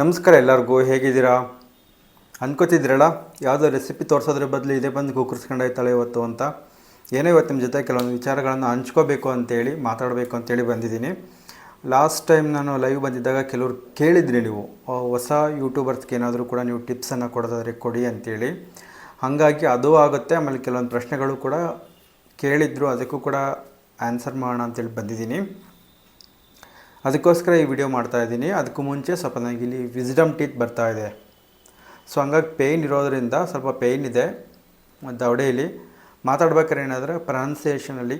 ನಮಸ್ಕಾರ ಎಲ್ಲರಿಗೂ, ಹೇಗಿದ್ದೀರಾ? ಅನ್ಕೋತಿದ್ದೀರಲ್ಲ ಯಾವುದೋ ರೆಸಿಪಿ ತೋರಿಸೋದ್ರ ಬದಲು ಇದೇ ಬಂದು ಕುಕ್ಕರ್ಸ್ಕೊಂಡಾಯ್ತಾಳೆ ಇವತ್ತು ಅಂತ. ಏನೇ ಇವತ್ತು ನಿಮ್ಮ ಜೊತೆ ಕೆಲವೊಂದು ವಿಚಾರಗಳನ್ನು ಹಂಚ್ಕೋಬೇಕು ಅಂತೇಳಿ, ಮಾತಾಡಬೇಕು ಅಂತೇಳಿ ಬಂದಿದ್ದೀನಿ. ಲಾಸ್ಟ್ ಟೈಮ್ ನಾನು ಲೈವ್ ಬಂದಿದ್ದಾಗ ಕೆಲವರು ಕೇಳಿದ್ರಿ ನೀವು ಹೊಸ ಯೂಟ್ಯೂಬರ್ಸ್ಗೆ ಏನಾದರೂ ಕೂಡ ನೀವು ಟಿಪ್ಸನ್ನು ಕೊಡೋದಾದ್ರೆ ಕೊಡಿ ಅಂತೇಳಿ. ಹಾಗಾಗಿ ಅದು ಆಗುತ್ತೆ, ಆಮೇಲೆ ಕೆಲವೊಂದು ಪ್ರಶ್ನೆಗಳು ಕೂಡ ಕೇಳಿದ್ರು, ಅದಕ್ಕೂ ಕೂಡ ಆನ್ಸರ್ ಮಾಡೋಣ ಅಂತೇಳಿ ಬಂದಿದ್ದೀನಿ. ಅದಕ್ಕೋಸ್ಕರ ಈ ವಿಡಿಯೋ ಮಾಡ್ತಾ ಇದ್ದೀನಿ. ಅದಕ್ಕೂ ಮುಂಚೆ ಸ್ವಲ್ಪ ನನಗೆ ಇಲ್ಲಿ ವಿಸ್ಡಮ್ ಟೀತ್ ಬರ್ತಾ ಇದೆ. ಸೊ ಹಂಗಾಗಿ ಪೇಯ್ನ್ ಇರೋದರಿಂದ ಸ್ವಲ್ಪ ಪೇಯ್ನ್ ಇದೆ. ದವಡೆಯಲ್ಲಿ ಮಾತಾಡ್ಬೇಕಾದ್ರೆ ಏನಾದರೂ ಪ್ರನೌನ್ಸಿಯೇಷನಲ್ಲಿ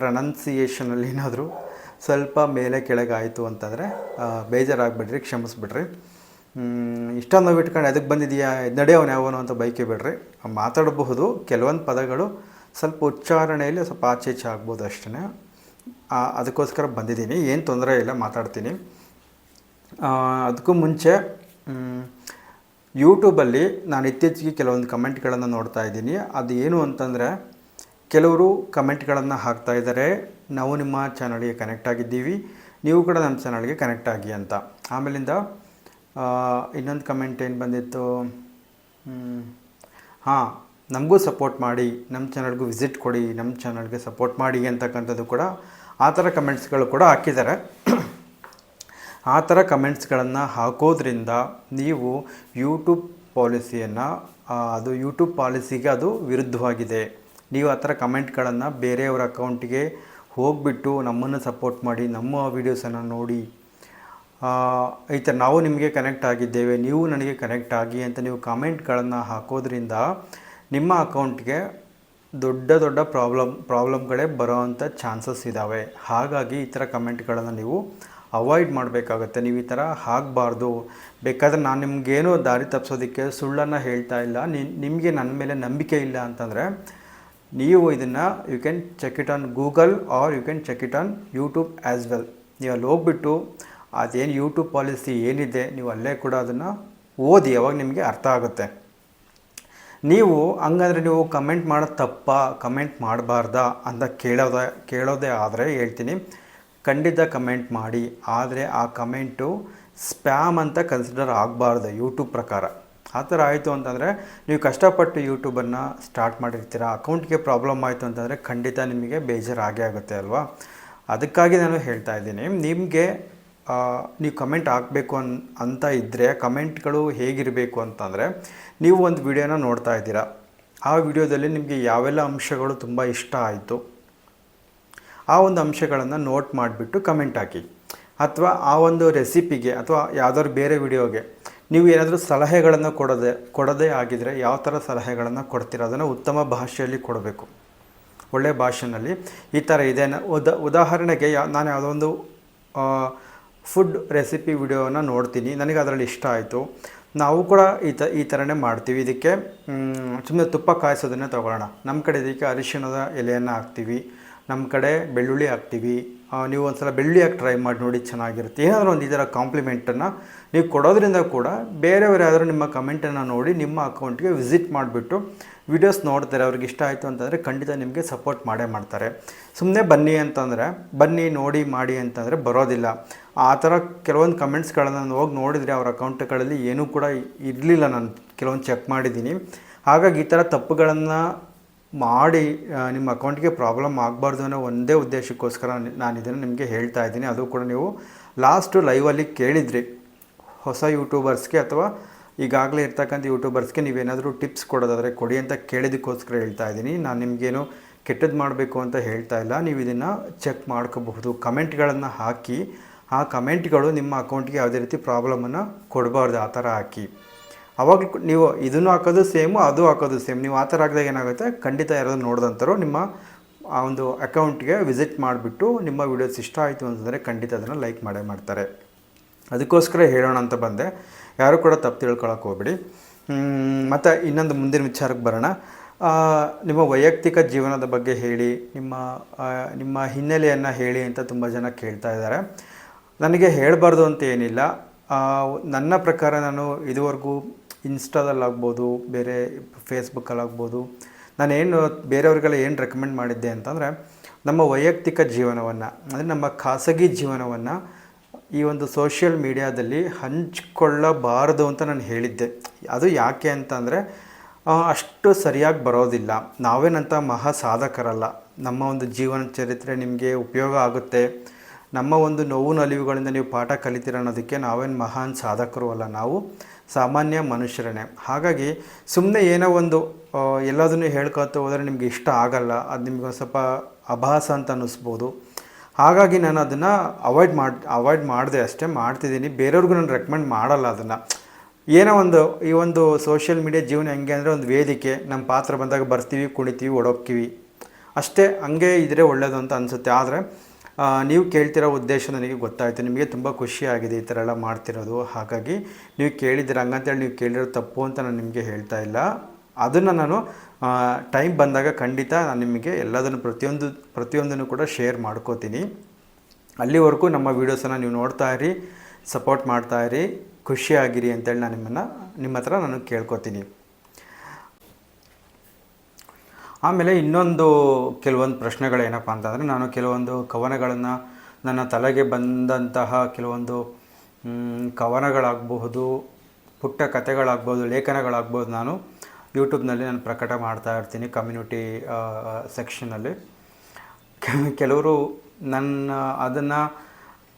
ಪ್ರನೌನ್ಸಿಯೇಷನಲ್ಲಿ ಏನಾದರೂ ಸ್ವಲ್ಪ ಮೇಲೆ ಕೆಳಗಾಯಿತು ಅಂತಂದರೆ ಬೇಜಾರಾಗ್ಬಿಡ್ರಿ, ಕ್ಷಮಿಸ್ಬಿಡ್ರಿ. ಇಷ್ಟೊಂದು ನೋವು ಇಟ್ಕೊಂಡು ಅದಕ್ಕೆ ಬಂದಿದೆಯಾ? ನಡೆಯವನು ಯಾವನು ಅಂತ ಬೈಕೆ ಬಿಡ್ರಿ. ಮಾತಾಡಬಹುದು. ಕೆಲವೊಂದು ಪದಗಳು ಸ್ವಲ್ಪ ಉಚ್ಚಾರಣೆಯಲ್ಲಿ ಸ್ವಲ್ಪ ಆಚೆ ಈಚೆ ಆಗ್ಬೋದು ಅಷ್ಟೇ ಅದಕ್ಕೋಸ್ಕರ ಬಂದಿದ್ದೀನಿ. ಏನು ತೊಂದರೆ ಇಲ್ಲ, ಮಾತಾಡ್ತೀನಿ. ಅದಕ್ಕೂ ಮುಂಚೆ ಯೂಟ್ಯೂಬಲ್ಲಿ ನಾನು ಇತ್ತೀಚೆಗೆ ಕೆಲವೊಂದು ಕಮೆಂಟ್ಗಳನ್ನು ನೋಡ್ತಾ ಇದ್ದೀನಿ. ಅದು ಏನು ಅಂತಂದರೆ, ಕೆಲವರು ಕಮೆಂಟ್ಗಳನ್ನು ಹಾಕ್ತಾ ಇದ್ದಾರೆ. ನಾವು ನಿಮ್ಮ ಚಾನಲ್ಗೆ ಕನೆಕ್ಟ್ ಆಗಿದ್ದೀವಿ. ನೀವು ಕೂಡ ನಮ್ಮ ಚಾನಲ್ಗೆ ಕನೆಕ್ಟ್ ಆಗಿ ಅಂತ. ಆಮೇಲಿಂದ ಇನ್ನೊಂದು ಕಮೆಂಟ್ ಏನು ಬಂದಿತ್ತು? ಹಾಂ, ನಮಗೂ ಸಪೋರ್ಟ್ ಮಾಡಿ, ನಮ್ಮ ಚಾನಲ್ಗೂ ವಿಸಿಟ್ ಕೊಡಿ, ನಮ್ಮ ಚಾನಲ್ಗೆ ಸಪೋರ್ಟ್ ಮಾಡಿ ಅಂತಕ್ಕಂಥದ್ದು ಕೂಡ ಆ ಥರ ಕಮೆಂಟ್ಸ್ಗಳು ಕೂಡ ಹಾಕಿದ್ದಾರೆ. ಆ ಥರ ಕಮೆಂಟ್ಸ್ಗಳನ್ನು ಹಾಕೋದ್ರಿಂದ ನೀವು ಯೂಟ್ಯೂಬ್ ಪಾಲಿಸಿಯನ್ನು ಅದು ಯೂಟ್ಯೂಬ್ ಪಾಲಿಸಿಗೆ ಅದು ವಿರುದ್ಧವಾಗಿದೆ. ನೀವು ಆ ಥರ ಕಮೆಂಟ್ಗಳನ್ನು ಬೇರೆಯವ್ರ ಅಕೌಂಟಿಗೆ ಹೋಗಿಬಿಟ್ಟು ನಮ್ಮನ್ನು ಸಪೋರ್ಟ್ ಮಾಡಿ, ನಮ್ಮ ವೀಡಿಯೋಸನ್ನು ನೋಡಿ ಈ ಥರ ನಾವು ನಿಮಗೆ ಕನೆಕ್ಟ್ ಆಗಿದ್ದೇವೆ, ನೀವು ನನಗೆ ಕನೆಕ್ಟ್ ಆಗಿ ಅಂತ ನೀವು ಕಮೆಂಟ್ಗಳನ್ನು ಹಾಕೋದ್ರಿಂದ ನಿಮ್ಮ ಅಕೌಂಟ್ಗೆ ದೊಡ್ಡ ದೊಡ್ಡ ಪ್ರಾಬ್ಲಮ್ ಪ್ರಾಬ್ಲಮ್ಗಳೇ ಬರೋವಂಥ ಚಾನ್ಸಸ್ ಇದ್ದಾವೆ ಹಾಗಾಗಿ ಈ ಥರ ಕಮೆಂಟ್ಗಳನ್ನು ನೀವು ಅವಾಯ್ಡ್ ಮಾಡಬೇಕಾಗತ್ತೆ. ನೀವು ಈ ಥರ ಆಗಬಾರ್ದು ಬೇಕಾದರೆ ನಾನು ನಿಮಗೇನೋ ದಾರಿ ತಪ್ಪಿಸೋದಕ್ಕೆ ಸುಳ್ಳನ್ನು ಹೇಳ್ತಾ ಇಲ್ಲ. ನಿಮಗೆ ನನ್ನ ಮೇಲೆ ನಂಬಿಕೆ ಇಲ್ಲ ಅಂತಂದರೆ ನೀವು ಇದನ್ನು you can check it on Google or you can check it on YouTube as well ನೀವು ಅಲ್ಲಿ ಹೋಗ್ಬಿಟ್ಟು ಅದೇನು ಯೂಟ್ಯೂಬ್ ಪಾಲಿಸಿ ಏನಿದೆ, ನೀವು ಅಲ್ಲೇ ಕೂಡ ಅದನ್ನು ಓದಿ ಯಾವಾಗ ನಿಮಗೆ ಅರ್ಥ ಆಗುತ್ತೆ. ನೀವು ಹಂಗಂದ್ರೆ ನೀವು ಕಮೆಂಟ್ ಮಾಡೋದು ತಪ್ಪ? ಕಮೆಂಟ್ ಮಾಡಬಾರ್ದ? ಅಂತ ಕೇಳೋದ, ಕೇಳೋದೇ ಆದರೆ ಹೇಳ್ತೀನಿ. ಖಂಡಿತ ಕಮೆಂಟ್ ಮಾಡಿ. ಆದರೆ ಆ ಕಮೆಂಟು ಸ್ಪ್ಯಾಮ್ ಅಂತ ಕನ್ಸಿಡರ್ ಆಗಬಾರ್ದು ಯೂಟ್ಯೂಬ್ ಪ್ರಕಾರ. ಆ ಥರ ಆಯಿತು ಅಂತಂದರೆ ನೀವು ಕಷ್ಟಪಟ್ಟು ಯೂಟ್ಯೂಬನ್ನು ಸ್ಟಾರ್ಟ್ ಮಾಡಿರ್ತೀರ? ಅಕೌಂಟ್ಗೆ ಪ್ರಾಬ್ಲಮ್ ಆಯಿತು ಅಂತಂದರೆ ಖಂಡಿತ ನಿಮಗೆ ಬೇಜಾರಾಗೇ ಆಗೇ ಆಗುತ್ತೆ ಅಲ್ವಾ? ಅದಕ್ಕಾಗಿ ನಾನು ಹೇಳ್ತಾ ಇದ್ದೀನಿ. ನಿಮಗೆ ನೀವು ಕಮೆಂಟ್ ಹಾಕಬೇಕು ಅನ್, ಅಂತ ಇದ್ದರೆ ಕಮೆಂಟ್ಗಳು ಹೇಗಿರಬೇಕು ಅಂತಂದರೆ ನೀವು ಒಂದು ವಿಡಿಯೋನ ನೋಡ್ತಾ ಇದ್ದೀರಾ. ಆ ವಿಡಿಯೋದಲ್ಲಿ ನಿಮಗೆ ಯಾವೆಲ್ಲ ಅಂಶಗಳು ತುಂಬ ಇಷ್ಟ ಆಯಿತು ಆ ಒಂದು ಅಂಶಗಳನ್ನು ನೋಟ್ ಮಾಡಿಬಿಟ್ಟು ಕಮೆಂಟ್ ಹಾಕಿ. ಅಥವಾ ಆ ಒಂದು ರೆಸಿಪಿಗೆ ಅಥವಾ ಯಾವುದಾದ್ರು ಬೇರೆ ವಿಡಿಯೋಗೆ ನೀವು ಏನಾದರೂ ಸಲಹೆಗಳನ್ನು ಕೊಡದೆ, ಕೊಡದೇ ಆಗಿದರೆ ಯಾವ ಥರ ಸಲಹೆಗಳನ್ನು ಕೊಡ್ತೀರ ಅದನ್ನು ಉತ್ತಮ ಭಾಷೆಯಲ್ಲಿ ಕೊಡಬೇಕು. ಒಳ್ಳೆಯ ಭಾಷೆಯಲ್ಲಿ ಈ ಥರ ಇದೆ ಉದ, ಉದಾಹರಣೆಗೆ ಯಾ, ನಾನು ಯಾವುದೋ ಒಂದು ಫುಡ್ ರೆಸಿಪಿ ವಿಡಿಯೋನ ನೋಡ್ತೀನಿ. ನನಗೆ ಅದರಲ್ಲಿ ಇಷ್ಟ ಆಯಿತು. ನಾವು ಕೂಡ ಈ ತ, ಈ ಥರನೇ ಮಾಡ್ತೀವಿ. ಇದಕ್ಕೆ ಸುಮ್ಮನೆ ತುಪ್ಪ ಕಾಯಿಸೋದನ್ನೇ ತೊಗೊಳ್ಳೋಣ. ನಮ್ಮ ಕಡೆ ಇದಕ್ಕೆ ಅರಿಶಿಣದ ಎಲೆಯನ್ನು ಹಾಕ್ತೀವಿ. ನಮ್ಮ ಕಡೆ ಬೆಳ್ಳುಳ್ಳಿ ಹಾಕ್ತೀವಿ. ನೀವು ಒಂದು ಸಲ ಬೆಳ್ಳುಳ್ಳಿ ಹಾಕಿ ಟ್ರೈ ಮಾಡಿ ನೋಡಿ ಚೆನ್ನಾಗಿರುತ್ತೆ. ಏನಾದರೂ ಒಂದು ಇದರ ಕಾಂಪ್ಲಿಮೆಂಟನ್ನು ನೀವು ಕೊಡೋದ್ರಿಂದ ಕೂಡ ಬೇರೆಯವರು ಯಾರಾದರೂ ನಿಮ್ಮ ಕಮೆಂಟನ್ನು ನೋಡಿ ನಿಮ್ಮ ಅಕೌಂಟ್ಗೆ ವಿಸಿಟ್ ಮಾಡಿಬಿಟ್ಟು ವಿಡಿಯೋಸ್ ನೋಡ್ತಾರೆ, ಅವ್ರಿಗೆ ಇಷ್ಟ ಆಯಿತು ಅಂತಂದರೆ ಖಂಡಿತ ನಿಮಗೆ ಸಪೋರ್ಟ್ ಮಾಡೇ ಮಾಡ್ತಾರೆ. ಸುಮ್ಮನೆ ಬನ್ನಿ ಅಂತಂದರೆ, ಬನ್ನಿ ನೋಡಿ ಮಾಡಿ ಅಂತಂದರೆ ಬರೋದಿಲ್ಲ. ಆ ಥರ ಕೆಲವೊಂದು ಕಮೆಂಟ್ಸ್ಗಳನ್ನು ನಾನು ಹೋಗಿ ನೋಡಿದರೆ ಅವ್ರ ಅಕೌಂಟ್ಗಳಲ್ಲಿ ಏನೂ ಕೂಡ ಇರಲಿಲ್ಲ ನಾನು ಕೆಲವೊಂದು ಚೆಕ್ ಮಾಡಿದ್ದೀನಿ. ಹಾಗಾಗಿ ಈ ಥರ ತಪ್ಪುಗಳನ್ನು ಮಾಡಿ ನಿಮ್ಮ ಅಕೌಂಟ್ಗೆ ಪ್ರಾಬ್ಲಮ್ ಆಗಬಾರ್ದು ಅನ್ನೋ ಒಂದೇ ಉದ್ದೇಶಕ್ಕೋಸ್ಕರ ನಾನು ಇದನ್ನು ನಿಮಗೆ ಹೇಳ್ತಾ ಇದ್ದೀನಿ. ಅದು ಕೂಡ ನೀವು ಲಾಸ್ಟು ಲೈವಲ್ಲಿ ಕೇಳಿದ್ರಿ. ಹೊಸ ಯೂಟ್ಯೂಬರ್ಸ್ಗೆ ಅಥವಾ ಈಗಾಗಲೇ ಇರ್ತಕ್ಕಂಥ ಯೂಟ್ಯೂಬರ್ಸ್ಗೆ ನೀವೇನಾದರೂ ಟಿಪ್ಸ್ ಕೊಡೋದಾದರೆ ಕೊಡಿ ಅಂತ ಕೇಳಿದಕ್ಕೋಸ್ಕರ ಹೇಳ್ತಾ ಇದ್ದೀನಿ. ನಾನು ನಿಮಗೇನು ಕೆಟ್ಟದ್ದು ಮಾಡಬೇಕು ಅಂತ ಹೇಳ್ತಾ ಇಲ್ಲ. ನೀವು ಇದನ್ನು ಚೆಕ್ ಮಾಡ್ಕೋಬಹುದು. ಕಮೆಂಟ್ಗಳನ್ನು ಹಾಕಿ. ಆ ಕಮೆಂಟ್ಗಳು ನಿಮ್ಮ ಅಕೌಂಟ್ಗೆ ಯಾವುದೇ ರೀತಿ ಪ್ರಾಬ್ಲಮನ್ನು ಕೊಡಬಾರ್ದು. ಆ ಥರ ಹಾಕಿ. ಅವಾಗ ನೀವು ಇದನ್ನು ಹಾಕೋದು ಸೇಮು, ಅದು ಹಾಕೋದು ಸೇಮ್. ನೀವು ಆ ಥರ ಹಾಕಿದಾಗ ಏನಾಗುತ್ತೆ? ಖಂಡಿತ ಯಾರಾದರೂ ನೋಡಿದಂಥರು ನಿಮ್ಮ ಆ ಒಂದು ಅಕೌಂಟ್ಗೆ ವಿಸಿಟ್ ಮಾಡಿಬಿಟ್ಟು ನಿಮ್ಮ ವೀಡಿಯೋಸ್ ಇಷ್ಟ ಆಯಿತು ಅಂತಂದರೆ ಖಂಡಿತ ಅದನ್ನು ಲೈಕ್ ಮಾಡೇ ಮಾಡ್ತಾರೆ. ಅದಕ್ಕೋಸ್ಕರ ಹೇಳೋಣ ಅಂತ ಬಂದೆ. ಯಾರೂ ಕೂಡ ತಪ್ಪು ತಿಳ್ಕೊಳಕ್ಕೆ ಹೋಗ್ಬೇಡಿ. ಮತ್ತು ಇನ್ನೊಂದು ಮುಂದಿನ ವಿಚಾರಕ್ಕೆ ಬರೋಣ. ನಿಮ್ಮ ವೈಯಕ್ತಿಕ ಜೀವನದ ಬಗ್ಗೆ ಹೇಳಿ, ನಿಮ್ಮ ನಿಮ್ಮ ಹಿನ್ನೆಲೆಯನ್ನು ಹೇಳಿ ಅಂತ ತುಂಬ ಜನ ಕೇಳ್ತಾ ಇದ್ದಾರೆ. ನನಗೆ ಹೇಳಬಾರ್ದು ಅಂತ ಏನಿಲ್ಲ. ನನ್ನ ಪ್ರಕಾರ ನಾನು ಇದುವರೆಗೂ ಇನ್ಸ್ಟಾದಲ್ಲಾಗ್ಬೋದು, ಬೇರೆ ಫೇಸ್ಬುಕ್ಕಲ್ಲಾಗ್ಬೋದು ನಾನೇನು ಬೇರೆಯವ್ರಿಗೆಲ್ಲ ಏನು ರೆಕಮೆಂಡ್ ಮಾಡಿದ್ದೆ ಅಂತಂದರೆ, ನಮ್ಮ ವೈಯಕ್ತಿಕ ಜೀವನವನ್ನು, ಅಂದರೆ ನಮ್ಮ ಖಾಸಗಿ ಜೀವನವನ್ನು ಈ ಒಂದು ಸೋಷಿಯಲ್ ಮೀಡಿಯಾದಲ್ಲಿ ಹಂಚಿಕೊಳ್ಳಬಾರದು ಅಂತ ನಾನು ಹೇಳಿದ್ದೆ. ಅದು ಯಾಕೆ ಅಂತಂದರೆ ಅಷ್ಟು ಸರಿಯಾಗಿ ಬರೋದಿಲ್ಲ. ನಾವೇನಂತ ಮಹಾ ಸಾಧಕರಲ್ಲ ನಮ್ಮ ಒಂದು ಜೀವನ ಚರಿತ್ರೆ ನಿಮಗೆ ಉಪಯೋಗ ಆಗುತ್ತೆ. ನಮ್ಮ ಒಂದು ನೋವು ನಲಿವುಗಳಿಂದ ನೀವು ಪಾಠ ಕಲಿತೀರ ಅನ್ನೋದಕ್ಕೆ ನಾವೇನು ಮಹಾನ್ ಸಾಧಕರು ಅಲ್ಲ. ನಾವು ಸಾಮಾನ್ಯ ಮನುಷ್ಯರೇ ಹಾಗಾಗಿ ಸುಮ್ಮನೆ ಏನೋ ಒಂದು ಎಲ್ಲದನ್ನು ಹೇಳ್ಕೊತ ಹೋದರೆ ನಿಮಗೆ ಇಷ್ಟ ಆಗಲ್ಲ. ಅದು ನಿಮ್ಗೆ ಸ್ವಲ್ಪ ಅಭಾಸ ಅಂತ ಅನ್ನಿಸ್ಬೋದು. ಹಾಗಾಗಿ ನಾನು ಅದನ್ನು ಅವಾಯ್ಡ್ ಮಾಡಿ ಅವಾಯ್ಡ್ ಮಾಡಿದೆ ಅಷ್ಟೇ, ಮಾಡ್ತಿದ್ದೀನಿ. ಬೇರೆಯವ್ರಿಗೂ ನಾನು ರೆಕಮೆಂಡ್ ಮಾಡಲ್ಲ ಅದನ್ನು. ಏನೋ ಒಂದು, ಈ ಒಂದು ಸೋಷಿಯಲ್ ಮೀಡಿಯಾ ಜೀವನ ಹೆಂಗೆ ಅಂದರೆ ಒಂದು ವೇದಿಕೆ. ನಮ್ಮ ಪಾತ್ರ ಬಂದಾಗ ಬರ್ತೀವಿ, ಕುಣಿತೀವಿ ಒಡೋಗ್ತೀವಿ ಅಷ್ಟೇ, ಹಂಗೆ ಇದ್ರೆ ಒಳ್ಳೆಯದು ಅಂತ ಅನಿಸುತ್ತೆ. ಆದರೆ ನೀವು ಕೇಳ್ತಿರೋ ಉದ್ದೇಶ ನನಗೆ ಗೊತ್ತಾಯಿತು. ನಿಮಗೆ ತುಂಬ ಖುಷಿಯಾಗಿದೆ ಈ ಥರ ಎಲ್ಲ ಮಾಡ್ತಿರೋದು. ಹಾಗಾಗಿ, ನೀವು ಕೇಳಿದ್ದೀರ, ಹಂಗಂತೇಳಿ ನೀವು ಕೇಳಿರೋ ತಪ್ಪು ಅಂತ ನಾನು ನಿಮಗೆ ಹೇಳ್ತಾ ಇಲ್ಲ. ಅದನ್ನು ನಾನು ಟೈಮ್ ಬಂದಾಗ ಖಂಡಿತ ನಾನು ನಿಮಗೆ ಎಲ್ಲದನ್ನು ಪ್ರತಿಯೊಂದು, ಪ್ರತಿಯೊಂದನ್ನು ಕೂಡ ಶೇರ್ ಮಾಡ್ಕೋತೀನಿ. ಅಲ್ಲಿವರೆಗೂ ನಮ್ಮ ವೀಡಿಯೋಸನ್ನು ನೀವು ನೋಡ್ತಾ ಇರಿ ಸಪೋರ್ಟ್ ಮಾಡ್ತಾ ಇರಿ ಖುಷಿಯಾಗಿರಿ ಅಂತೇಳಿ ನಾನು ನಿಮ್ಮನ್ನು, ನಿಮ್ಮ ಹತ್ರ ನಾನು ಕೇಳ್ಕೊತೀನಿ. ಆಮೇಲೆ ಇನ್ನೊಂದು ಕೆಲವೊಂದು ಪ್ರಶ್ನೆಗಳೇನಪ್ಪ ಅಂತಂದರೆ, ನಾನು ಕೆಲವೊಂದು ಕವನಗಳನ್ನು ನನ್ನ ತಲೆಗೆ ಬಂದಂತಹ ಕೆಲವೊಂದು ಕವನಗಳಾಗಬಹುದು, ಪುಟ್ಟ ಕಥೆಗಳಾಗ್ಬೋದು ಲೇಖನಗಳಾಗ್ಬೋದು ನಾನು ಯೂಟ್ಯೂಬ್ನಲ್ಲಿ ನಾನು ಪ್ರಕಟ ಮಾಡ್ತಾ ಇರ್ತೀನಿ ಕಮ್ಯುನಿಟಿ ಸೆಕ್ಷನಲ್ಲಿ. ಕೆಲವರು ನನ್ನ, ಅದನ್ನು,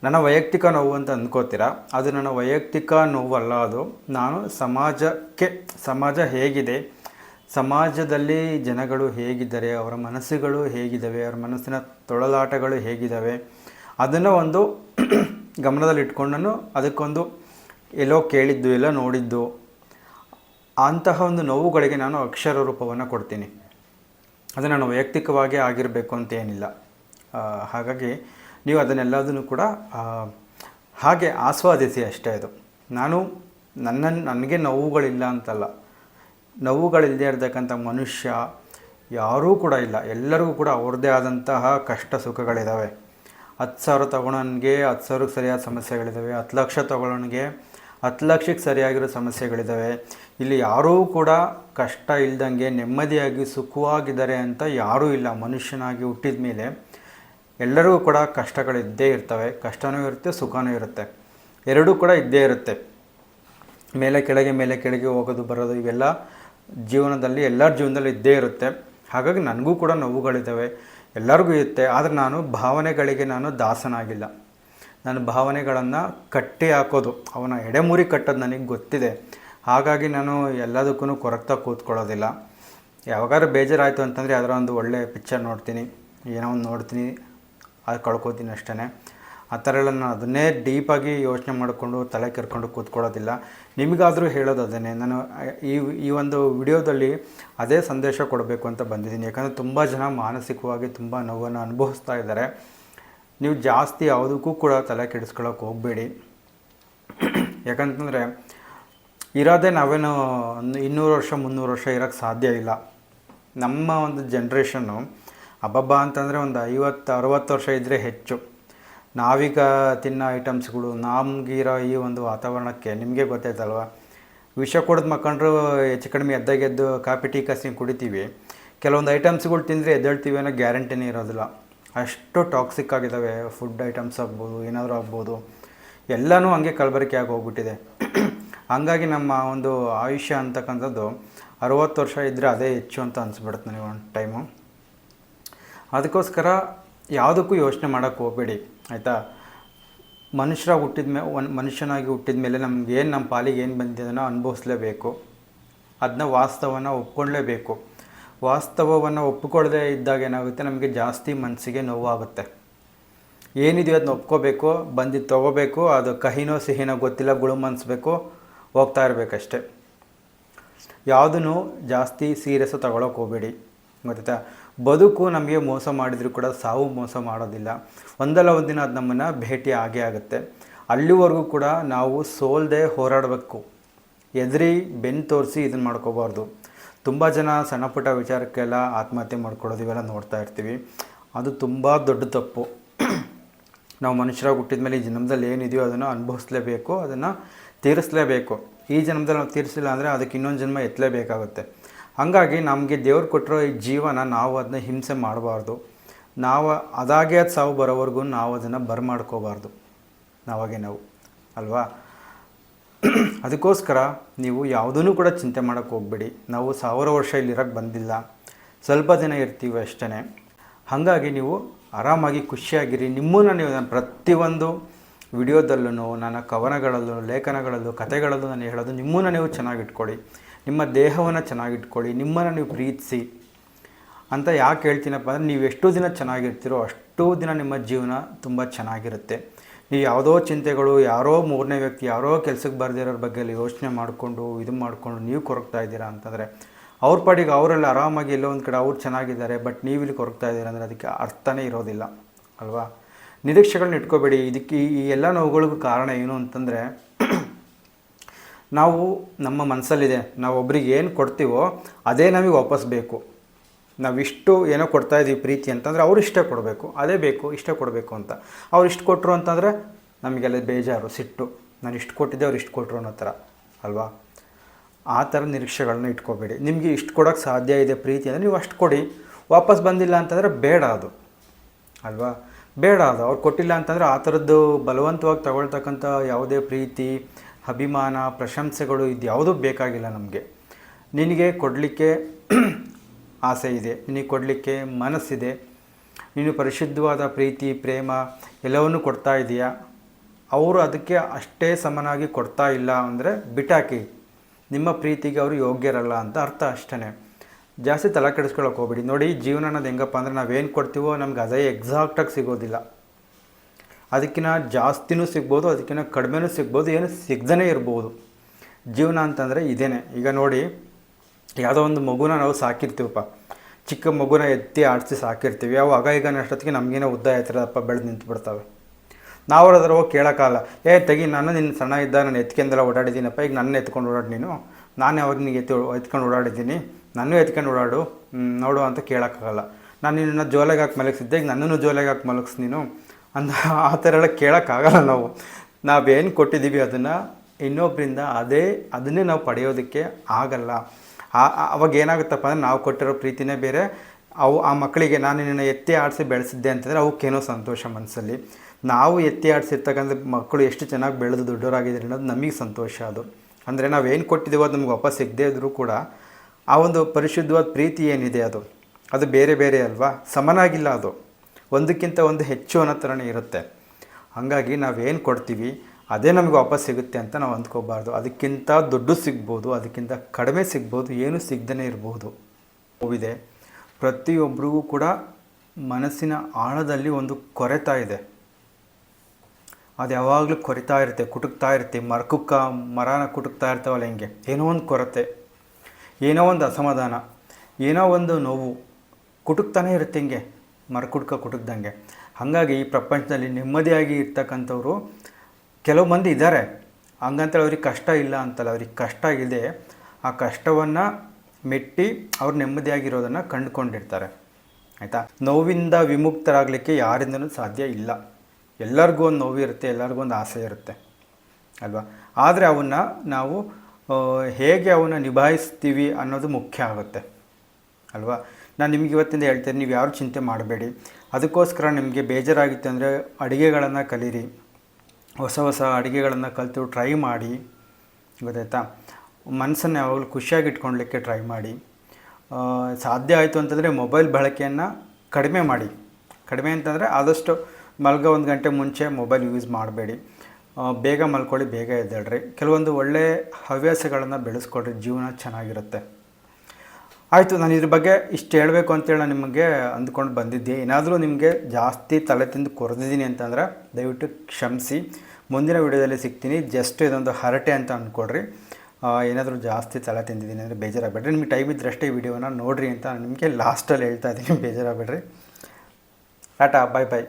ನನ್ನ ವೈಯಕ್ತಿಕ ನೋವು ಅಂತ ಅಂದ್ಕೋತೀರ? ಅದು ನನ್ನ ವೈಯಕ್ತಿಕ ನೋವಲ್ಲ ಅದು. ನಾನು ಸಮಾಜಕ್ಕೆ, ಸಮಾಜ ಹೇಗಿದೆ? ಸಮಾಜದಲ್ಲಿ ಜನಗಳು ಹೇಗಿದ್ದಾರೆ? ಅವರ ಮನಸ್ಸುಗಳು ಹೇಗಿದ್ದಾವೆ? ಅವರ ಮನಸ್ಸಿನ ತೊಳಲಾಟಗಳು ಹೇಗಿದ್ದಾವೆ? ಅದನ್ನು ಒಂದು ಗಮನದಲ್ಲಿ ಇಟ್ಕೊಂಡು ನಾನು ಅದಕ್ಕೊಂದು ಎಲ್ಲೋ ಕೇಳಿದ್ದು, ಎಲ್ಲೋ ನೋಡಿದ್ದು. ಅಂತಹ ಒಂದು ನೋವುಗಳಿಗೆ ನಾನು ಅಕ್ಷರ ರೂಪವನ್ನು ಕೊಡ್ತೀನಿ. ಅದು ನಾನು ವೈಯಕ್ತಿಕವಾಗಿ ಆಗಿರಬೇಕು ಅಂತ ಏನಿಲ್ಲ. ಹಾಗಾಗಿ ನೀವು ಅದನ್ನೆಲ್ಲದನ್ನು ಕೂಡ ಹಾಗೆ ಆಸ್ವಾದಿಸಿ ಅಷ್ಟೇ ಅದು. ನಾನು ನನ್ನ ನನಗೆ ನೋವುಗಳಿಲ್ಲ ಅಂತಲ್ಲ. ನೋವುಗಳಿಲ್ಲದೆ ಇರತಕ್ಕಂಥ ಮನುಷ್ಯ ಯಾರೂ ಕೂಡ ಇಲ್ಲ. ಎಲ್ಲರಿಗೂ ಕೂಡ ಅವ್ರದ್ದೇ ಆದಂತಹ ಕಷ್ಟ ಸುಖಗಳಿದ್ದಾವೆ ಹತ್ತು ಸಾವಿರ ತಗೊಳೋನಿಗೆ ಹತ್ತು ಸಾವಿರಕ್ಕೆ ಸರಿಯಾದ ಸಮಸ್ಯೆಗಳಿದ್ದಾವೆ ಹತ್ತು ಲಕ್ಷ ತಗೊಳ್ಳೋನಿಗೆ ಹತ್ತು ಲಕ್ಷಕ್ಕೆ ಸರಿಯಾಗಿರೋ ಸಮಸ್ಯೆಗಳಿದ್ದಾವೆ ಇಲ್ಲಿ ಯಾರೂ ಕೂಡ ಕಷ್ಟ ಇಲ್ದಂಗೆ ನೆಮ್ಮದಿಯಾಗಿ ಸುಖವಾಗಿದ್ದಾರೆ ಅಂತ ಯಾರೂ ಇಲ್ಲ, ಮನುಷ್ಯನಾಗಿ ಹುಟ್ಟಿದ ಮೇಲೆ. ಎಲ್ಲರಿಗೂ ಕೂಡ ಕಷ್ಟಗಳಿದ್ದೇ ಇರ್ತವೆ. ಕಷ್ಟವೂ ಇರುತ್ತೆ, ಸುಖನೂ ಇರುತ್ತೆ. ಎರಡೂ ಕೂಡ ಇದ್ದೇ ಇರುತ್ತೆ. ಮೇಲೆ ಕೆಳಗೆ ಮೇಲೆ ಕೆಳಗೆ ಹೋಗೋದು, ಬರೋದು, ಇವೆಲ್ಲ ಜೀವನದಲ್ಲಿ, ಎಲ್ಲರ ಜೀವನದಲ್ಲಿ ಇದ್ದೇ ಇರುತ್ತೆ. ಹಾಗಾಗಿ ನನಗೂ ಕೂಡ ನೋವುಗಳಿದ್ದಾವೆ ಎಲ್ಲರಿಗೂ ಇರುತ್ತೆ. ಆದರೆ ನಾನು ಭಾವನೆಗಳಿಗೆ ನಾನು ದಾಸನಾಗಿಲ್ಲ. ನನ್ನ ಭಾವನೆಗಳನ್ನು ಕಟ್ಟಿ ಹಾಕೋದು. ಅವನ ಎಡೆಮುರಿ ಕಟ್ಟೋದು ನನಗೆ ಗೊತ್ತಿದೆ. ಹಾಗಾಗಿ ನಾನು ಎಲ್ಲದಕ್ಕೂ ಕೊರಗ್ತಾ ಕೂತ್ಕೊಳ್ಳೋದಿಲ್ಲ. ಯಾವಾಗಾದ್ರೂ ಬೇಜಾರಾಯಿತು ಅಂತಂದರೆ ಯಾವ್ದಾರ ಒಂದು ಒಳ್ಳೆಯ ಪಿಕ್ಚರ್ ನೋಡ್ತೀನಿ. ಏನೋ ಒಂದು ನೋಡ್ತೀನಿ. ಅದು ಕಳ್ಕೊತೀನಿ ಅಷ್ಟೇ ಆ ಥರ ಎಲ್ಲ ನಾನು ಅದನ್ನೇ ಡೀಪಾಗಿ ಯೋಚನೆ ಮಾಡಿಕೊಂಡು ತಲೆ ಕೆರ್ಕೊಂಡು ಕೂತ್ಕೊಳ್ಳೋದಿಲ್ಲ. ನಿಮಗಾದರೂ ಹೇಳೋದು ಅದನ್ನೇ. ನಾನು ಈ ಈ ಒಂದು ವಿಡಿಯೋದಲ್ಲಿ ಅದೇ ಸಂದೇಶ ಕೊಡಬೇಕು ಅಂತ ಬಂದಿದ್ದೀನಿ. ಯಾಕಂದರೆ ತುಂಬ ಜನ ಮಾನಸಿಕವಾಗಿ ತುಂಬ ನೋವನ್ನು ಅನುಭವಿಸ್ತಾ ಇದ್ದಾರೆ. ನೀವು ಜಾಸ್ತಿ ಯಾವುದಕ್ಕೂ ಕೂಡ ತಲೆ ಕೆಡಿಸ್ಕೊಳ್ಳೋಕೆ ಹೋಗಬೇಡಿ. ಯಾಕಂತಂದರೆ ಇರೋದೇ ನಾವೇನು ಇನ್ನೂರು ವರ್ಷ, ಮುನ್ನೂರು ವರ್ಷ ಇರೋಕ್ಕೆ ಸಾಧ್ಯ ಇಲ್ಲ. ನಮ್ಮ ಒಂದು ಜನ್ರೇಷನ್ನು ಹಬ್ಬಬ್ಬ ಅಂತಂದರೆ ಒಂದು ಐವತ್ತು, ಅರುವತ್ತು ವರ್ಷ ಇದ್ದರೆ ಹೆಚ್ಚು. ನಾವೀಗ ತಿನ್ನೋ ಐಟಮ್ಸ್ಗಳು ನಮಗಿರೋ ಈ ಒಂದು ವಾತಾವರಣಕ್ಕೆ ನಿಮಗೆ ಗೊತ್ತಾಯ್ತಲ್ವ? ವಿಷ ಕೊಡೋದು ಮಕ್ಕಂಡ್ರು ಹೆಚ್ಚು ಕಡಿಮೆ ಎದ್ದಾಗೆದ್ದು ಕಾಫಿ, ಟೀ ಕಾಸಿ ಕುಡಿತೀವಿ. ಕೆಲವೊಂದು ಐಟಮ್ಸ್ಗಳು ತಿಂದರೆ ಎದ್ದೇಳ್ತೀವಿ ಅನ್ನೋ ಗ್ಯಾರಂಟಿನೇ ಇರೋದಿಲ್ಲ. ಅಷ್ಟು ಟಾಕ್ಸಿಕ್ ಆಗಿದ್ದಾವೆ. ಫುಡ್ ಐಟಮ್ಸ್ ಆಗ್ಬೋದು, ಏನಾದರೂ ಆಗ್ಬೋದು. ಎಲ್ಲನೂ ಹಂಗೆ ಕಲಬೆರಕೆ ಆಗಿ ಹೋಗ್ಬಿಟ್ಟಿದೆ. ಹಂಗಾಗಿ ನಮ್ಮ ಒಂದು ಆಯುಷ್ಯ ಅಂತಕ್ಕಂಥದ್ದು ಅರುವತ್ತು ವರ್ಷ ಇದ್ದರೆ ಅದೇ ಹೆಚ್ಚು ಅಂತ ಅನಿಸ್ಬಿಡುತ್ತೆ ನನಗೆ ಒಂದು ಟೈಮು ಅದಕ್ಕೋಸ್ಕರ ಯಾವುದಕ್ಕೂ ಯೋಚನೆ ಮಾಡೋಕ್ಕೆ ಹೋಗಬೇಡಿ, ಆಯಿತಾ? ಮನುಷ್ಯರಾಗಿ ಹುಟ್ಟಿದ ಮೇಲೆ ಒಂದು ಮನುಷ್ಯನಾಗಿ ಹುಟ್ಟಿದ ಮೇಲೆ ನಮ್ಗೆ ಏನು ನಮ್ಮ ಪಾಲಿಗೆ ಏನು ಬಂದಿದನೋ ಅನುಭವಿಸ್ಲೇಬೇಕು. ಅದನ್ನ ವಾಸ್ತವನ ಒಪ್ಕೊಳ್ಳೇಬೇಕು ವಾಸ್ತವವನ್ನು ಒಪ್ಪಿಕೊಳ್ಳದೆ ಇದ್ದಾಗ ಏನಾಗುತ್ತೆ? ನಮಗೆ ಜಾಸ್ತಿ ಮನಸ್ಸಿಗೆ ನೋವಾಗುತ್ತೆ. ಏನಿದೆಯೋ ಅದನ್ನ ಒಪ್ಕೋಬೇಕು ಬಂದಿದ್ದು ತೊಗೋಬೇಕು, ಅದು ಕಹಿನೋ ಸಿಹಿನೋ ಗೊತ್ತಿಲ್ಲ ಗುಳುಮ್ ಮನಿಸ್ಬೇಕು, ಹೋಗ್ತಾ ಇರಬೇಕಷ್ಟೆ. ಯಾವುದನ್ನು ಜಾಸ್ತಿ ಸೀರಿಯಸ್ ತಗೊಳಕ್ಕೆ ಹೋಗಬೇಡಿ. ಗೊತ್ತಾಯ್ತಾ? ಬದುಕು ನಮಗೆ ಮೋಸ ಮಾಡಿದರೂ ಕೂಡ ಸಾವು ಮೋಸ ಮಾಡೋದಿಲ್ಲ. ಒಂದಲ್ಲ ಒಂದಿನ ಅದು ನಮ್ಮನ್ನು ಭೇಟಿ ಆಗೇ ಆಗುತ್ತೆ. ಅಲ್ಲಿವರೆಗೂ ಕೂಡ ನಾವು ಸೋಲ್ದೆ ಹೋರಾಡಬೇಕು. ಎದುರಿ ಬೆನ್ನು ತೋರಿಸಿ ಇದನ್ನು ಮಾಡ್ಕೋಬಾರ್ದು. ತುಂಬ ಜನ ಸಣ್ಣ ಪುಟ್ಟ ವಿಚಾರಕ್ಕೆಲ್ಲ ಆತ್ಮಹತ್ಯೆ ಮಾಡ್ಕೊಳ್ಳೋದು ಇವೆಲ್ಲ ನೋಡ್ತಾ ಇರ್ತೀವಿ. ಅದು ತುಂಬ ದೊಡ್ಡ ತಪ್ಪು. ನಾವು ಮನುಷ್ಯರಾಗಿ ಹುಟ್ಟಿದ ಮೇಲೆ ಈ ಜನ್ಮದಲ್ಲಿ ಏನಿದೆಯೋ ಅದನ್ನು ಅನುಭವಿಸ್ಲೇಬೇಕು, ಅದನ್ನು ತೀರಿಸಲೇಬೇಕು. ಈ ಜನ್ಮದಲ್ಲಿ ನಾವು ತೀರಿಸಿಲ್ಲ ಅಂದರೆ ಅದಕ್ಕೆ ಇನ್ನೊಂದು ಜನ್ಮ ಎತ್ತಲೇಬೇಕಾಗುತ್ತೆ. ಹಾಗಾಗಿ ನಮಗೆ ದೇವ್ರು ಕೊಟ್ಟಿರೋ ಈ ಜೀವನ ನಾವು ಅದನ್ನ ಹಿಂಸೆ ಮಾಡಬಾರ್ದು. ನಾವು ಅದಾಗೆ ಅದು ಸಾವು ಬರೋವರೆಗೂ ನಾವು ಅದನ್ನು ಬರಮಾಡ್ಕೋಬಾರ್ದು. ನಾವಾಗೆ ನಾವು. ಅಲ್ವಾ? ಅದಕ್ಕೋಸ್ಕರ ನೀವು ಯಾವುದನ್ನು ಕೂಡ ಚಿಂತೆ ಮಾಡೋಕ್ಕೆ ಹೋಗಬೇಡಿ. ನಾವು ಸಾವಿರ ವರ್ಷ ಇಲ್ಲಿರೋಕ್ಕೆ ಬಂದಿಲ್ಲ. ಸ್ವಲ್ಪ ದಿನ ಇರ್ತೀವಿ ಅಷ್ಟೇ ಹಾಗಾಗಿ ನೀವು ಆರಾಮಾಗಿ ಖುಷಿಯಾಗಿರಿ. ನಿಮ್ಮನ್ನು ನೀವು ನಾನು ಪ್ರತಿಯೊಂದು ವಿಡಿಯೋದಲ್ಲೂ, ನನ್ನ ಕವನಗಳಲ್ಲೂ, ಲೇಖನಗಳಲ್ಲೂ, ಕಥೆಗಳಲ್ಲೂ ನಾನು ಹೇಳೋದು ನಿಮ್ಮನ್ನು ನೀವು ಚೆನ್ನಾಗಿಟ್ಕೊಳ್ಳಿ. ನಿಮ್ಮ ದೇಹವನ್ನು ಚೆನ್ನಾಗಿಟ್ಕೊಳ್ಳಿ. ನಿಮ್ಮನ್ನು ನೀವು ಪ್ರೀತಿಸಿ. ಅಂತ ಯಾಕೆ ಹೇಳ್ತೀನಪ್ಪ ಅಂದರೆ, ನೀವು ಎಷ್ಟು ದಿನ ಚೆನ್ನಾಗಿರ್ತೀರೋ ಅಷ್ಟು ದಿನ ನಿಮ್ಮ ಜೀವನ ತುಂಬ ಚೆನ್ನಾಗಿರುತ್ತೆ. ನೀವು ಯಾವುದೋ ಚಿಂತೆಗಳು, ಯಾರೋ ಮೂರನೇ ವ್ಯಕ್ತಿ, ಯಾರೋ ಕೆಲಸಕ್ಕೆ ಬರ್ದಿರೋರ ಬಗ್ಗೆ ಯೋಚನೆ ಮಾಡಿಕೊಂಡು, ಇದು ಮಾಡಿಕೊಂಡು ನೀವು ಕೊರಗ್ತಾ ಇದ್ದೀರಾ ಅಂತಂದರೆ, ಅವ್ರ ಪಾಡಿಗೆ ಅವರೆಲ್ಲ ಆರಾಮಾಗಿ ಎಲ್ಲೋ ಒಂದು ಕಡೆ ಅವ್ರು ಚೆನ್ನಾಗಿದ್ದಾರೆ, ಬಟ್ ನೀವು ಇಲ್ಲಿ ಕೊರಗ್ತಾ ಇದ್ದೀರಾ ಅಂದರೆ ಅದಕ್ಕೆ ಅರ್ಥನೇ ಇರೋದಿಲ್ಲ, ಅಲ್ವಾ? ನಿರೀಕ್ಷೆಗಳನ್ನ ಇಟ್ಕೋಬೇಡಿ. ಇದಕ್ಕೆ ಈ- ಈ ಎಲ್ಲ ನೋವುಗಳಿಗೂ ಕಾರಣ ಏನು ಅಂತಂದರೆ, ನಾವು ನಮ್ಮ ಮನಸ್ಸಲ್ಲಿದೆ ನಾವು ಒಬ್ರಿಗೆ ಏನು ಕೊಡ್ತೀವೋ, ಅದೇ ನಮಗೆ ವಾಪಸ್ ಬೇಕು. ನಾವಿಷ್ಟು ಏನೋ ಕೊಡ್ತಾ ಇದ್ದೀವಿ ಪ್ರೀತಿ ಅಂತಂದರೆ ಅವ್ರು ಇಷ್ಟೇ ಕೊಡಬೇಕು, ಅದೇ ಬೇಕು, ಇಷ್ಟೇ ಕೊಡಬೇಕು ಅಂತ. ಅವ್ರು ಇಷ್ಟು ಕೊಟ್ಟರು ಅಂತಂದರೆ ನಮಗೆಲ್ಲ ಬೇಜಾರು, ಸಿಟ್ಟು. ನಾನು ಇಷ್ಟು ಕೊಟ್ಟಿದ್ದೆ, ಅವ್ರು ಇಷ್ಟು ಕೊಟ್ಟರು ಅನ್ನೋ ಥರ, ಅಲ್ವಾ? ಆ ಥರ ನಿರೀಕ್ಷೆಗಳನ್ನ ಇಟ್ಕೋಬೇಡಿ. ನಿಮಗೆ ಇಷ್ಟು ಕೊಡೋಕ್ಕೆ ಸಾಧ್ಯ ಇದೆ ಪ್ರೀತಿ ಅಂದರೆ ನೀವು ಅಷ್ಟು ಕೊಡಿ. ವಾಪಸ್ ಬಂದಿಲ್ಲ ಅಂತಂದರೆ ಬೇಡ ಅದು, ಅಲ್ವಾ? ಬೇಡ ಅದು. ಅವ್ರು ಕೊಟ್ಟಿಲ್ಲ ಅಂತಂದರೆ ಆ ಥರದ್ದು ಬಲವಂತವಾಗಿ ತಗೊಳ್ತಕ್ಕಂಥ ಯಾವುದೇ ಪ್ರೀತಿ, ಅಭಿಮಾನ, ಪ್ರಶಂಸೆಗಳು ಇದು ಯಾವುದೂ ಬೇಕಾಗಿಲ್ಲ ನಮಗೆ. ನಿನಗೆ ಕೊಡಲಿಕ್ಕೆ ಆಸೆ ಇದೆ. ನಿನಗೆ ಕೊಡಲಿಕ್ಕೆ ಮನಸ್ಸಿದೆ. ನೀನು ಪರಿಶುದ್ಧವಾದ ಪ್ರೀತಿ, ಪ್ರೇಮ ಎಲ್ಲವನ್ನೂ ಕೊಡ್ತಾ ಇದೆಯಾ? ಅವರು ಅದಕ್ಕೆ ಅಷ್ಟೇ ಸಮನಾಗಿ ಕೊಡ್ತಾ ಇಲ್ಲ ಅಂದರೆ ಬಿಟಾಕಿ ನಿಮ್ಮ ಪ್ರೀತಿಗೆ ಅವರು ಯೋಗ್ಯರಲ್ಲ ಅಂತ ಅರ್ಥ ಅಷ್ಟೇ ಜಾಸ್ತಿ ತಲೆ ಕೆಡಿಸ್ಕೊಳಕ್ಕೆ ಹೋಗ್ಬಿಡಿ. ನೋಡಿ, ಜೀವನ ಅನ್ನೋದು ಹೆಂಗಪ್ಪ ಅಂದರೆ ನಾವೇನು ಕೊಡ್ತೀವೋ ನಮ್ಗೆ ಅದೇ ಎಕ್ಸಾಕ್ಟಾಗಿ ಸಿಗೋದಿಲ್ಲ. ಅದಕ್ಕಿಂತ ಜಾಸ್ತಿನೂ ಸಿಗ್ಬೋದು ಅದಕ್ಕಿಂತ ಕಡಿಮೆನೂ ಸಿಗ್ಬೋದು, ಏನು ಸಿಗ್ದೇ ಇರ್ಬೋದು. ಜೀವನ ಅಂತಂದರೆ ಇದೇನೆ. ಈಗ ನೋಡಿ ಯಾವುದೋ ಒಂದು ಮಗುನ ನಾವು ಸಾಕಿರ್ತೀವಪ್ಪ. ಚಿಕ್ಕ ಮಗುನ ಎತ್ತಿ ಆಡಿಸಿ ಸಾಕಿರ್ತೀವಿ. ಅವು ಆಗ ಈಗ ಅಷ್ಟೊತ್ತಿಗೆ ನಮಗೇನೋ ಉದ್ದ ಎತ್ತರದಪ್ಪ ಬೆಳೆದು ನಿಂತು ಬಿಡ್ತವೆ. ನಾವು ಅದ್ರ ಹೋಗಿ ಕೇಳೋಕ್ಕಲ್ಲ ಏ, ತೆಗಿ, ನಾನು ನಿನ್ನ ಸಣ್ಣ ಇದ್ದ ನಾನು ಎತ್ಕೊಂಡೆಲ್ಲ ಓಡಾಡಿದ್ದೀನಪ್ಪ. ಈಗ ನನ್ನ ಎತ್ಕೊಂಡು ಓಡಾಡಿ ನೀನು. ನಾನು ಯಾವಾಗ ನಿನಗೆ ಎತ್ತಿ, ಎತ್ಕೊಂಡು ಓಡಾಡಿದ್ದೀನಿ. ನಾನು ಎತ್ಕೊಂಡು ಓಡಾಡು. ನೋಡು ಅಂತ ಕೇಳೋಕ್ಕಾಗಲ್ಲ. ನಾನು ನಿನ್ನ ಜೋಲೆಗೆ ಹಾಕಿ ಮಲಗಿಸಿದ್ದೆ. ಈಗ ನನ್ನನ್ನು ಜೋಲೆಗೆ ಹಾಕಿ ಮಲಗಿಸ್ ನೀನು. ಅಂತ ಆ ಥರ ಎಲ್ಲ ಕೇಳೋಕ್ಕಾಗಲ್ಲ ನಾವು. ನಾವೇನು ಕೊಟ್ಟಿದ್ದೀವಿ ಅದನ್ನು ಇನ್ನೊಬ್ಬರಿಂದ ಅದೇ, ಅದನ್ನೇ ನಾವು ಪಡೆಯೋದಕ್ಕೆ ಆಗಲ್ಲ. ಆ- ಅವಾಗ ಏನಾಗುತ್ತಪ್ಪ ಅಂದರೆ ನಾವು ಕೊಟ್ಟಿರೋ ಪ್ರೀತಿನೇ ಬೇರೆ. ಅವು ಆ ಮಕ್ಕಳಿಗೆ ನಾನು ನಿನ್ನ ಎತ್ತಿ ಆಡಿಸಿ ಬೆಳೆಸಿದ್ದೆ ಅಂತಂದರೆ ಅವಕ್ಕೇನೋ ಸಂತೋಷ ಮನಸ್ಸಲ್ಲಿ. ನಾವು ಎತ್ತಿ ಆಡಿಸಿರ್ತಕ್ಕಂಥ ಮಕ್ಕಳು ಎಷ್ಟು ಚೆನ್ನಾಗಿ ಬೆಳೆದು ದೊಡ್ಡವರಾಗಿದ್ದಾರೆ ಅನ್ನೋದು ನಮಗೆ ಸಂತೋಷ ಅದು. ಅಂದರೆ ನಾವೇನು ಕೊಟ್ಟಿದ್ದೀವೋ ಅದು ನಮ್ಗೆ ವಾಪಸ್ ಸಿಗದೇ ಇದ್ದರೂ ಕೂಡ ಆ ಒಂದು ಪರಿಶುದ್ಧವಾದ ಪ್ರೀತಿ ಏನಿದೆ ಅದು. ಅದು ಬೇರೆ ಬೇರೆ ಅಲ್ವಾ? ಸಮನಾಗಿಲ್ಲ ಅದು. ಒಂದಕ್ಕಿಂತ ಒಂದು ಹೆಚ್ಚು ಅನ್ನೋ ಥರನೇ ಇರುತ್ತೆ. ಹಾಗಾಗಿ ನಾವೇನು ಕೊಡ್ತೀವಿ? ಅದೇ ನಮಗೆ ವಾಪಸ್ ಸಿಗುತ್ತೆ ಅಂತ ನಾವು ಅಂದ್ಕೋಬಾರ್ದು. ಅದಕ್ಕಿಂತ ದುಡ್ಡು ಸಿಗ್ಬೋದು, ಅದಕ್ಕಿಂತ ಕಡಿಮೆ ಸಿಗ್ಬೋದು, ಏನು ಸಿಗ್ದೇ ಇರ್ಬೋದು. ನೋವಿದೆ ಪ್ರತಿಯೊಬ್ಬರಿಗೂ ಕೂಡ ಮನಸ್ಸಿನ ಆಳದಲ್ಲಿ ಒಂದು ಕೊರೆತ ಇದೆ. ಅದು ಯಾವಾಗಲೂ ಕೊರಿತಾ ಇರುತ್ತೆ, ಕುಟುಕ್ತಾ ಇರುತ್ತೆ. ಮರಕುಕ್ಕ, ಮರನ ಕುಟುಕ್ತಾ ಇರ್ತಾವಲ್ಲ ಹೆಂಗೆ. ಏನೋ ಒಂದು ಕೊರತೆ. ಏನೋ ಒಂದು ಅಸಮಾಧಾನ. ಏನೋ ಒಂದು ನೋವು. ಕುಟುಕ್ತಾನೇ ಇರುತ್ತೆ ಹಿಂಗೆ. ಮರ ಕುಟ್ಕ ಕುಟುಕ್ದಂಗೆ. ಹಾಗಾಗಿ ಈ ಪ್ರಪಂಚದಲ್ಲಿ ನೆಮ್ಮದಿಯಾಗಿ ಇರ್ತಕ್ಕಂಥವ್ರು ಕೆಲವು ಮಂದಿ ಇದ್ದಾರೆ. ಹಂಗಂತೇಳಿ ಅವ್ರಿಗೆ ಕಷ್ಟ ಇಲ್ಲ ಅಂತಲ್ಲ, ಅವ್ರಿಗೆ ಕಷ್ಟ ಇದೆ. ಆ ಕಷ್ಟವನ್ನು ಮೆಟ್ಟಿ ಅವ್ರು ನೆಮ್ಮದಿಯಾಗಿರೋದನ್ನು ಕಂಡುಕೊಂಡಿರ್ತಾರೆ. ಆಯಿತಾ? ನೋವಿಂದ ವಿಮುಕ್ತರಾಗಲಿಕ್ಕೆ ಯಾರಿಂದನೂ ಸಾಧ್ಯ ಇಲ್ಲ. ಎಲ್ಲರಿಗೂ ಒಂದು ನೋವು ಇರುತ್ತೆ, ಎಲ್ಲರಿಗೂ ಒಂದು ಆಸೆ ಇರುತ್ತೆ. ಅಲ್ವಾ? ಆದರೆ ಅವನ್ನ ನಾವು ಹೇಗೆ ಅವನ್ನ ನಿಭಾಯಿಸ್ತೀವಿ ಅನ್ನೋದು ಮುಖ್ಯ ಆಗುತ್ತೆ. ಅಲ್ವಾ? ನಾನು ನಿಮ್ಗೆ ಇವತ್ತಿಂದ ಹೇಳ್ತೇನೆ, ನೀವು ಯಾರು ಚಿಂತೆ ಮಾಡಬೇಡಿ. ಅದಕ್ಕೋಸ್ಕರ ನಿಮಗೆ ಬೇಜಾರಾಗಿತ್ತು ಅಂದರೆ ಅಡುಗೆಗಳನ್ನು ಕಲೀರಿ. ಹೊಸ ಹೊಸ ಅಡುಗೆಗಳನ್ನು ಕಲಿತು ಟ್ರೈ ಮಾಡಿ, ಗೊತ್ತಾಯ್ತಾ? ಮನಸ್ಸನ್ನು ಯಾವಾಗಲೂ ಖುಷಿಯಾಗಿ ಇಟ್ಕೊಳ್ಲಿಕ್ಕೆ ಟ್ರೈ ಮಾಡಿ. ಸಾಧ್ಯ ಆಯಿತು ಅಂತಂದರೆ ಮೊಬೈಲ್ ಬಳಕೆಯನ್ನು ಕಡಿಮೆ ಮಾಡಿ. ಕಡಿಮೆ ಅಂತಂದರೆ ಆದಷ್ಟು ಮಲ್ಗ ಒಂದು ಗಂಟೆ ಮುಂಚೆ ಮೊಬೈಲ್ ಯೂಸ್ ಮಾಡಬೇಡಿ. ಬೇಗ ಮಲ್ಕೊಳ್ಳಿ, ಬೇಗ ಎದ್ದೇಳ್ರಿ. ಕೆಲವೊಂದು ಒಳ್ಳೆಯ ಹವ್ಯಾಸಗಳನ್ನು ಬೆಳೆಸ್ಕೊಳ್ರಿ, ಜೀವನ ಚೆನ್ನಾಗಿರುತ್ತೆ. ಆಯಿತು, ನಾನು ಇದ್ರ ಬಗ್ಗೆ ಇಷ್ಟು ಹೇಳಬೇಕು ಅಂತೇಳಿ ನಾನು ನಿಮಗೆ ಅಂದ್ಕೊಂಡು ಬಂದಿದ್ದೆ. ಏನಾದರೂ ನಿಮಗೆ ಜಾಸ್ತಿ ತಲೆ ತಿಂದು ಕೊರೆದಿದ್ದೀನಿ ಅಂತಂದರೆ ದಯವಿಟ್ಟು ಕ್ಷಮಿಸಿ. ಮುಂದಿನ ವಿಡಿಯೋದಲ್ಲಿ ಸಿಗ್ತೀನಿ. ಜಸ್ಟ್ ಇದೊಂದು ಹರಟೆ ಅಂತ ಅಂದ್ಕೊಡ್ರಿ ಏನಾದರೂ ಜಾಸ್ತಿ ತಲೆ ತಿಂದಿದ್ದೀನಿ ಅಂದರೆ ಬೇಜಾರಾಗಬೇಡ್ರಿ. ನಿಮಗೆ ಟೈಮ್ ಇದ್ದರಷ್ಟೇ ಈ ವಿಡಿಯೋನ ನೋಡಿರಿ ಅಂತ ನಿಮಗೆ ಲಾಸ್ಟಲ್ಲಿ ಹೇಳ್ತಾ ಇದ್ದೀನಿ. ಬೇಜಾರಾಗಬೇಡ್ರಿ. ಟಾಟಾ ಬಾಯ್ ಬಾಯ್